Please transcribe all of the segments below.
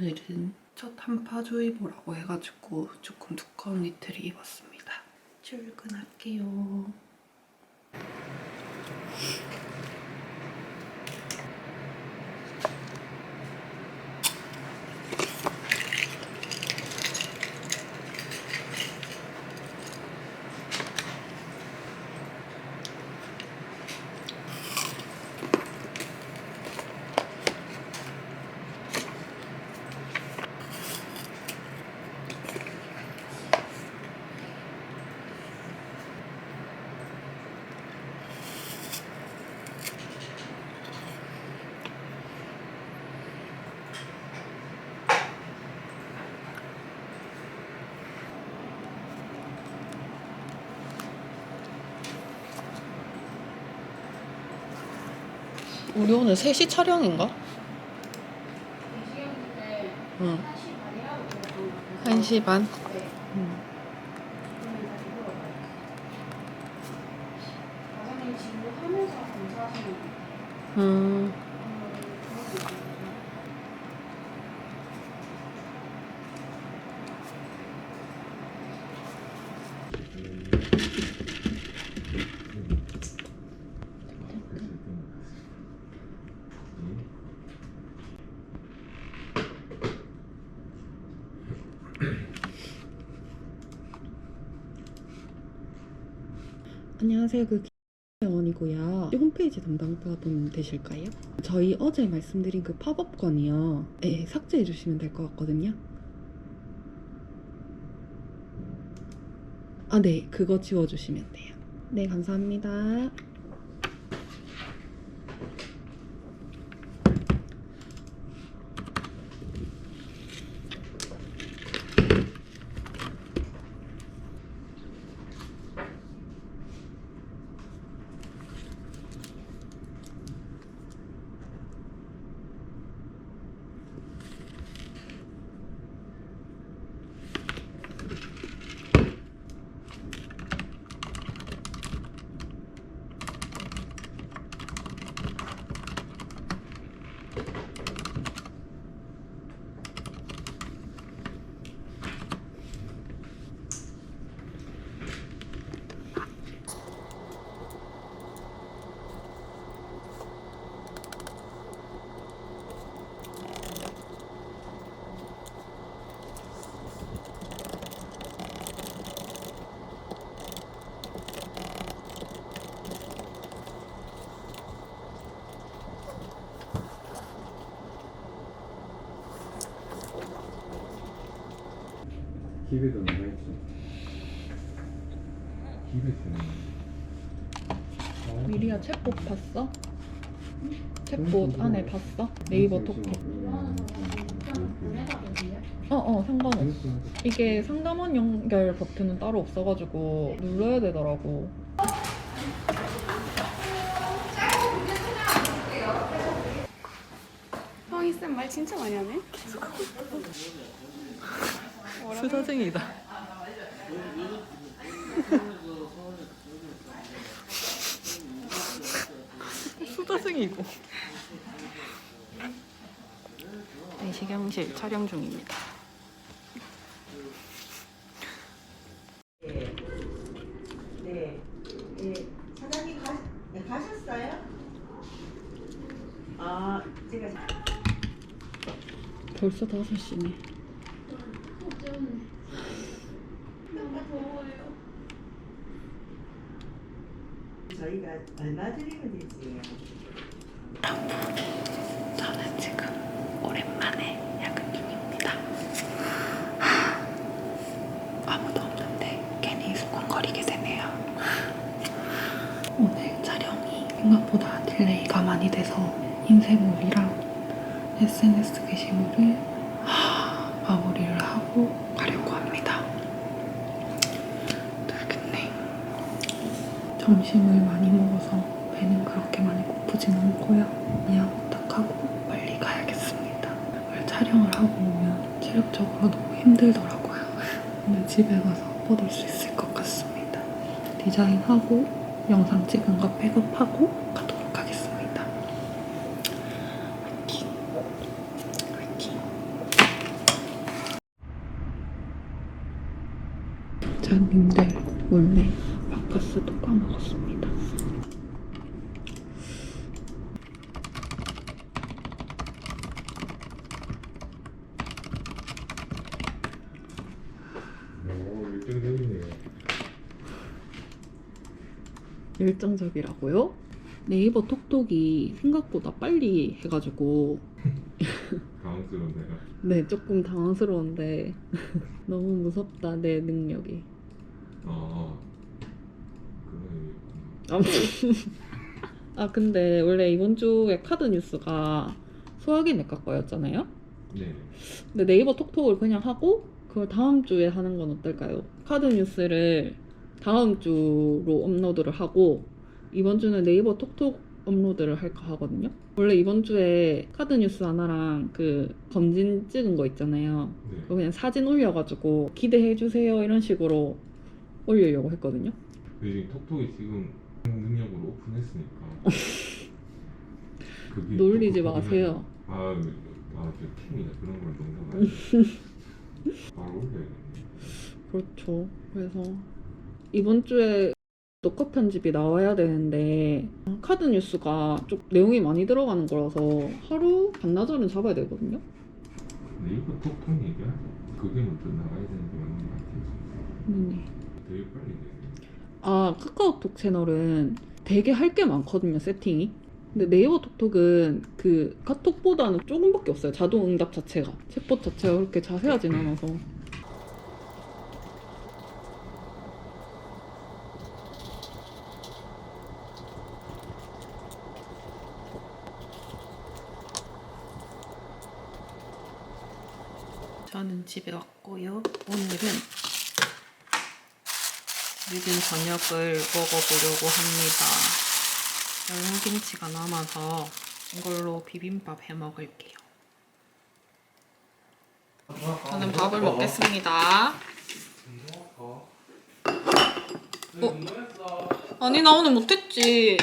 오늘은 첫 한파주의보라고 해가지고 조금 두꺼운 니트를 입었습니다. 출근할게요. 우리 오늘 3시 촬영인가? 응. 1시 반? 음. 안녕하세요. 그 병원이고요. 홈페이지 담당자분 되실까요? 저희 어제 말씀드린 그 팝업건이요. 네, 삭제해 주시면 될 것 같거든요. 아, 네. 그거 지워주시면 돼요. 네, 감사합니다. 기회도 남아있죠. 기회 때문에. 미리야 챗봇 봤어? 챗봇 안에 봤어? 네이버 토크. 어어 상관없어. 이게 상담원 연결 버튼은 따로 없어가지고 눌러야 되더라고. 성희 쌤 말 진짜 많이 하네. 수다쟁이다. 수다쟁이고. 내시경실 촬영 중입니다. 네. 네. 사장님 가, 네, 가셨어요? 아, 제가 벌써 5시네. 저희가 얼마 드리면 되지? 저는 지금 오랜만에 야근 중입니다. 하, 아무도 없는데 괜히 수군거리게 되네요. 오늘 촬영이 생각보다 딜레이가 많이 돼서 인쇄물이랑 SNS 점심을 많이 먹어서 배는 그렇게 많이 고프진 않고요. 그냥 부탁하고 빨리 가야겠습니다. 오늘 촬영을 하고 오면 체력적으로 너무 힘들더라고요. 오늘 집에 가서 뻗을 수 있을 것 같습니다. 디자인하고 영상 찍은 거 백업하고 가도록 하겠습니다. 화이팅! 화이팅! 장님들 원래 바카스도 까먹었습니다. 오, 일등적이네요. 열정적이라고요? 네이버 톡톡이 생각보다 빨리 해가지고 당황스럽네요. 네 조금 당황스러운데 너무 무섭다 내 능력이 아, 그런 아, 아 근데 원래 이번 주에 카드 뉴스가 소화기 내과 거였잖아요 네. 근데 네이버 톡톡을 그냥 하고 그걸 다음 주에 하는 건 어떨까요? 카드 뉴스를 다음 주로 업로드를 하고 이번 주는 네이버 톡톡 업로드를 할까 하거든요. 원래 이번 주에 카드 뉴스 하나랑 그 검진 찍은 거 있잖아요. 네. 그거 그냥 사진 올려가지고 기대해 주세요 이런 식으로 올리려고 했거든요. 지금 톡톡이 지금 능력으로 오픈했으니까. 그게 놀리지 톡톡이면- 마세요. 아, 아, 저 팀이다 그런 걸 농담 안 해. 바로 올려야겠네. 그렇죠. 그래서 이번 주에 녹화 편집이 나와야 되는데 카드 뉴스가 좀 내용이 많이 들어가는 거라서 하루 반나절은 잡아야 되거든요. 네이버 톡톡 얘기하죠. 그게 먼저 나가야 되는 게 맞는 것 같아요. 네. 되게 빨리 되네. 아 카카오톡 채널은 되게 할 게 많거든요 세팅이. 근데 네이버 톡톡은 그 카톡보다는 조금밖에 없어요. 자동 응답 자체가 챗봇 자체가 그렇게 자세하진 않아서. 저는 집에 왔고요. 오늘은 늦은 저녁을 먹어보려고 합니다. 양념김치가 남아서 이걸로 비빔밥 해 먹을게요. 저는 밥을 먹겠습니다. 어? 아니 나 오늘 못했지.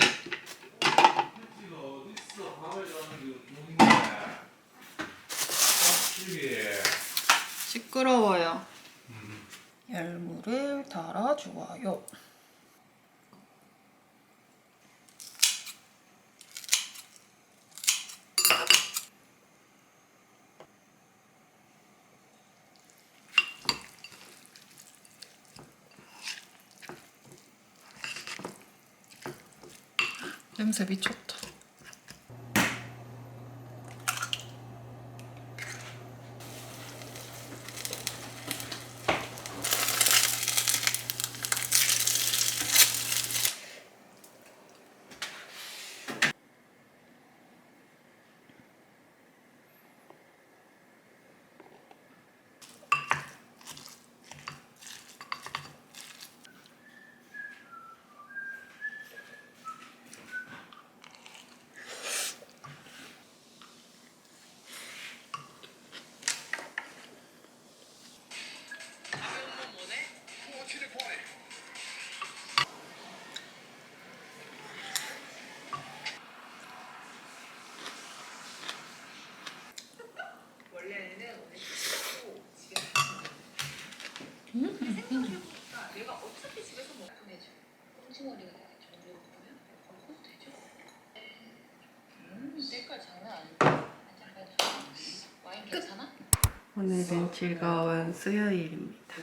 시끄러워요. 열무를 달아주어요. 냄새 미쳤다. 꽁치머리가 되게 정도 보면 먹어도 되죠? 음, 색깔 장난 아닌데? 와인 괜찮아? 오늘은 즐거운 수요일입니다.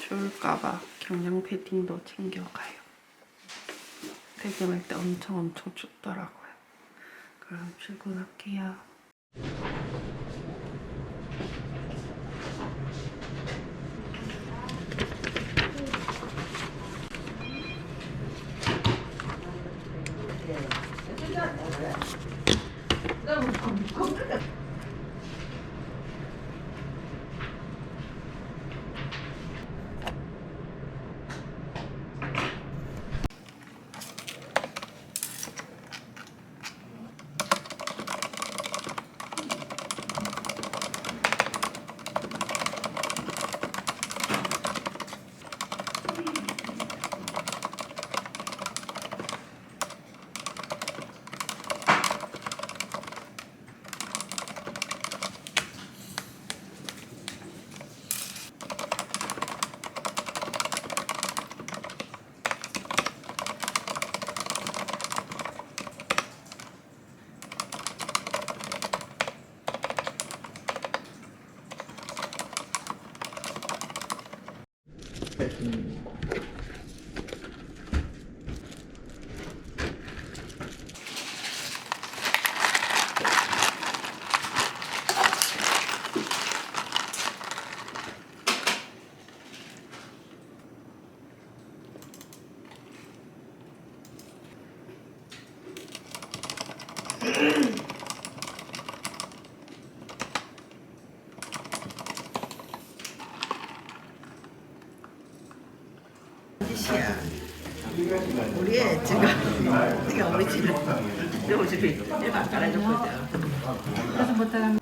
추울까봐 경량 패딩도 챙겨가요. 퇴근할 때 엄청 엄청 춥더라고요. 그럼 출근할게요. Tapos buta lang.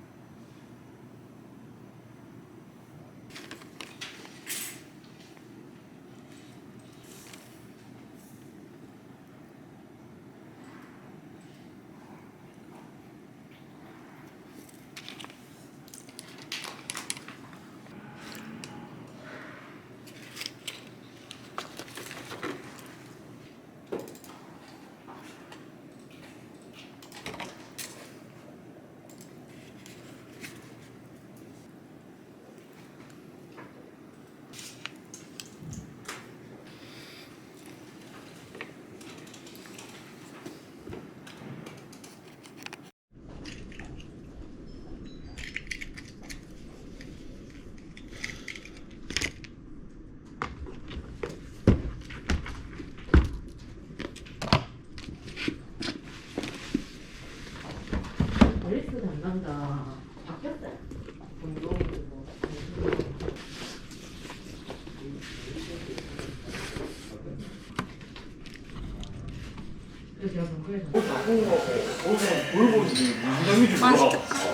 안 난다. 바뀌었다.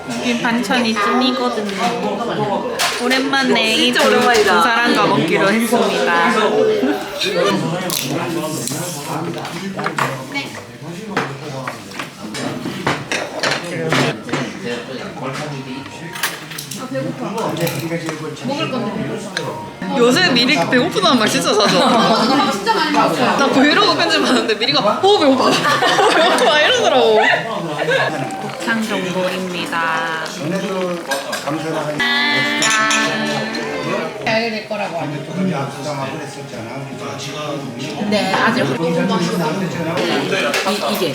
여기 반찬이 찜이거든요. 오랜만에 이두 두 사람과 먹기로 했습니다. 요새 미리 배고프다는 말 진짜 자주 나 진짜 많이 먹었어요. 나 브이로그 편집하는데 미리가 어 배고파. 어 배고파. 이러더라고. 곱창 전골입니다. 네, 아직 이, 이게.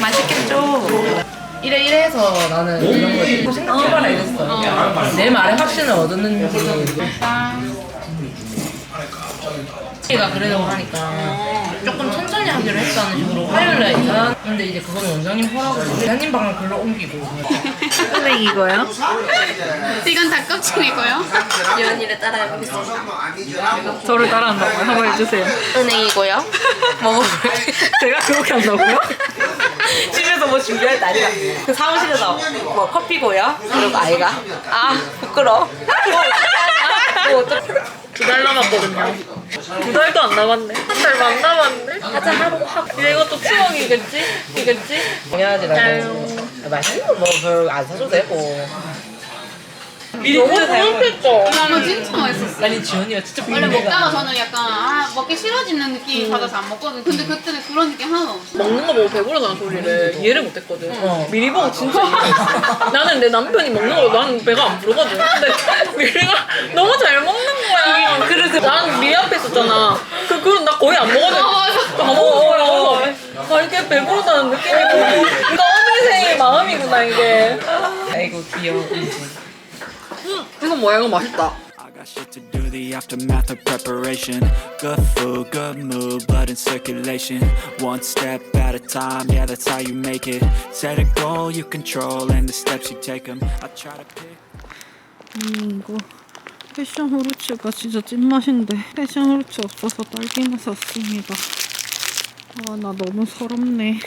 맛있겠죠? 이래 이래 해서 나는 이런 거 생각해봐라 이랬어. 내 말에 확신을 얻었는지. 가 그러려고 하니까 조금 천천히 하기로 했다는 식으로 화요일에 이사 근데 이제 그거는 원장님 허락을 원장님 방을 글로 옮기고 이거요? 이건 닭껍질이고요. 연일에 따라해보겠습니다. 저를 따라한다고요? 한번 해주세요. 은행이고요. 먹어볼게요. 제가 그렇게 한다고요? 집에서 뭐 준비할 때 아니라 그 사무실에서 뭐 커피고요. 그리고 아이가 아 부끄러. 뭐 어떡해. 두달 남았거든요. 두 달도 안 남았네. 한 달도 안 남았네. 하자 하루 하고. 이제 이것도 추억이겠지? 이겠지? 당연하지 나도. 맛있는 거 뭐 별로 안 사줘도 되고. 미리 너무 행복했죠? 이거 진짜 맛있었어요. 아니 지연이가 진짜 원래. 먹다가 저는 약간 아 먹기 싫어지는 느낌이 받아서 안 먹거든요. 근데 그때는 그런 느낌 하나도 없어. 먹는 거 보고 배부르다는 소리를 이해를 못했거든. 어. 미리 보고 진짜 이해. 나는 내 남편이 먹는 거 나는 배가 안 부르거든. 근데 미리가 너무 잘 먹는 거야. 그래서 나는 미리 앞에 있었잖아. 그 그럼 나 거의 안 먹거든. 다 먹어. 아 이게 배부르다는 느낌이 들어. 이거 어미새의 마음이구나 이게. 아이고 귀여워. 이거 뭐야 이거 맛있다. I got shit to do, the aftermath of preparation. Good food, good mood, blood in circulation. One step at a time, yeah, that's how you make it. Set a goal you control, and the steps you take them. I try to pick. 음, 이거 패션 후르츠가 진짜 찐맛인데 패션 후르츠 없어서 딸기만 샀습니다. 아, 나 너무 서럽네.